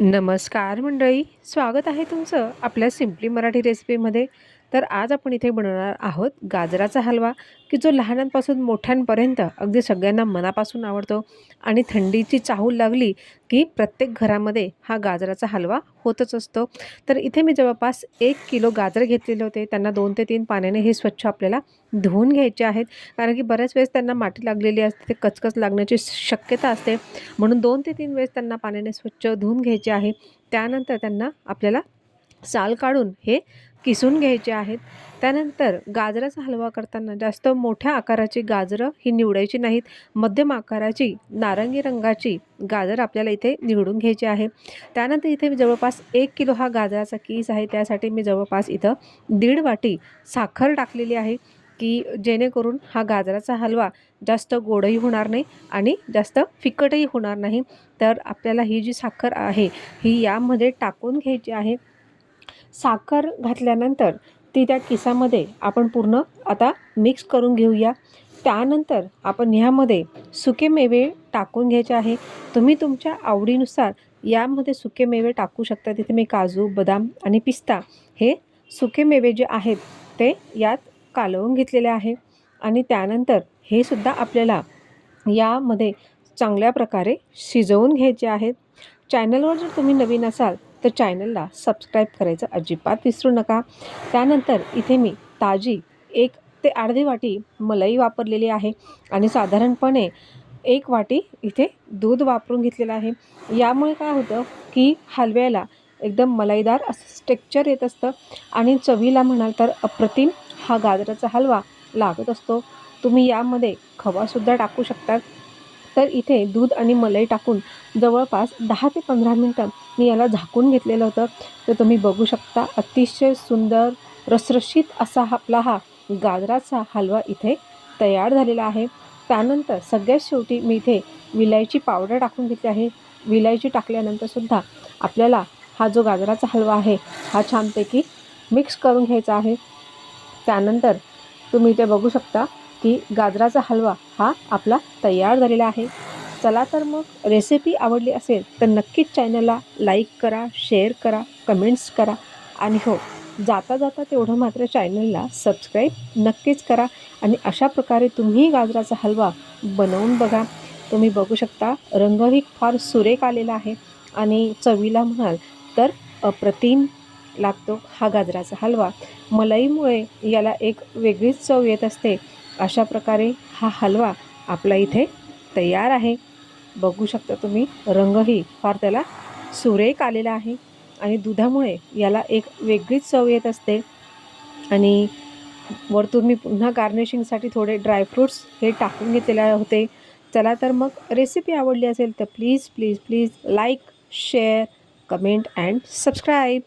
नमस्कार मंडळी. स्वागत आहे तुमचं आपल्या सिम्पली मराठी रेसिपीमध्ये तर आज आपण इथे बनवणार आहोत गाजराचा हलवा की जो लहानांपासून मोठ्यांपर्यंत अगदी सगळ्यांना मनापासून आवडतो. आणि थंडीची चाहूल लागली की प्रत्येक घरामध्ये हा गाजराचा हलवा होतच असतो. तर इथे मी जवळपास एक किलो गाजर घेतलेले होते. त्यांना दोन ते तीन पाण्याने हे स्वच्छ आपल्याला धुवून घ्यायचे आहेत. कारण की बऱ्याच वेळेस त्यांना माती लागलेली असते ते कचकच लागण्याची शक्यता असते. म्हणून दोन ते तीन वेळेस त्यांना पाण्याने स्वच्छ धुवून घ्यायचे आहे. त्यानंतर त्यांना आपल्याला साल काढून हे किसून घ्यायचे आहेत. त्यानंतर गाजराचा हलवा करताना जास्त मोठ्या आकाराची गाजरं ही निवडायची नाहीत. मध्यम आकाराची नारंगी रंगाची गाजर आपल्याला इथे निवडून घ्यायची आहे. त्यानंतर इथे मी जवळपास एक किलो हा गाजराचा कीस आहे. त्यासाठी मी जवळपास इथं दीड वाटी साखर टाकलेली आहे की जेणेकरून हा गाजराचा हलवा जास्त गोडही होणार नाही आणि जास्त फिकटही होणार नाही. तर आपल्याला ही जी साखर आहे ही यामध्ये टाकून घ्यायची आहे. साखर घातल्यानंतर ती त्या किसामध्ये आपण पूर्ण आता मिक्स करून घेऊया. त्यानंतर आपण ह्यामध्ये सुके मेवे टाकून घ्यायचे आहे. तुम्ही तुमच्या आवडीनुसार यामध्ये सुके मेवे टाकू शकता. तिथे मी काजू बदाम आणि पिस्ता हे सुके मेवे जे आहेत ते यात कालवून घेतलेले आहे. आणि त्यानंतर हे सुद्धा आपल्याला यामध्ये चांगल्या प्रकारे शिजवून घ्यायचे आहेत. चॅनलवर जर तुम्ही नवीन असाल तर चॅनलला सबस्क्राईब करायचं अजिबात विसरू नका. त्यानंतर इथे मी ताजी एक ते अर्धी वाटी मलाई वापरलेली आहे आणि साधारणपणे एक वाटी इथे दूध वापरून घेतलेलं आहे. यामुळे काय होतं की हलव्याला एकदम मलाईदार असं स्टेक्चर येत असतं आणि चवीला म्हणाल तर अप्रतिम हा गाजराचा हलवा लागत असतो. तुम्ही यामध्ये खवासुद्धा टाकू शकतात. तर इथे दूध आणि मलाई टाकून जवळपास दहा ते पंधरा मिनटं मी याला झाकून घेतलेलं होतं. तर तुम्ही बघू शकता अतिशय सुंदर रसरशीत असा आपला हा गाजराचा हलवा इथे तयार झालेला आहे. त्यानंतर सगळ्यात शेवटी मी इथे विलायची पावडर टाकून घेतली आहे. विलायची टाकल्यानंतरसुद्धा आपल्याला हा जो गाजराचा हलवा आहे हा छानपैकी मिक्स करून घ्यायचा आहे. त्यानंतर तुम्ही इथे बघू शकता की गाजराचा हलवा हा आपला तयार झालेला आहे. चला तर मग रेसिपी आवडली असेल तर नक्कीच चॅनलला लाईक करा शेअर करा कमेंट्स करा. आणि हो जाता जाता तेवढं मात्र चॅनलला सबस्क्राईब नक्कीच करा. आणि अशा प्रकारे तुम्ही गाजराचा हलवा बनवून बघा. तुम्ही बघू शकता रंगही फार सुरेख आलेला आहे. आणि चवीला म्हणाल तर अप्रतिम लागतो हा गाजराचा हलवा. मलाईमुळे याला एक वेगळीच चव येत असते. अशा प्रकारे हा हलवा आपला इथे तयार आहे. बघू शकता तुम्ही रंगही फार त्याला सुरेख आलेला आहे आणि दुधामुळे याला एक वेगळीच चव येत असते. आणि वरतून मी पुन्हा गार्निशिंगसाठी थोडे ड्रायफ्रूट्स हे टाकून घेतलेले होते. चला तर मग रेसिपी आवडली असेल तर please please please like share comment and subscribe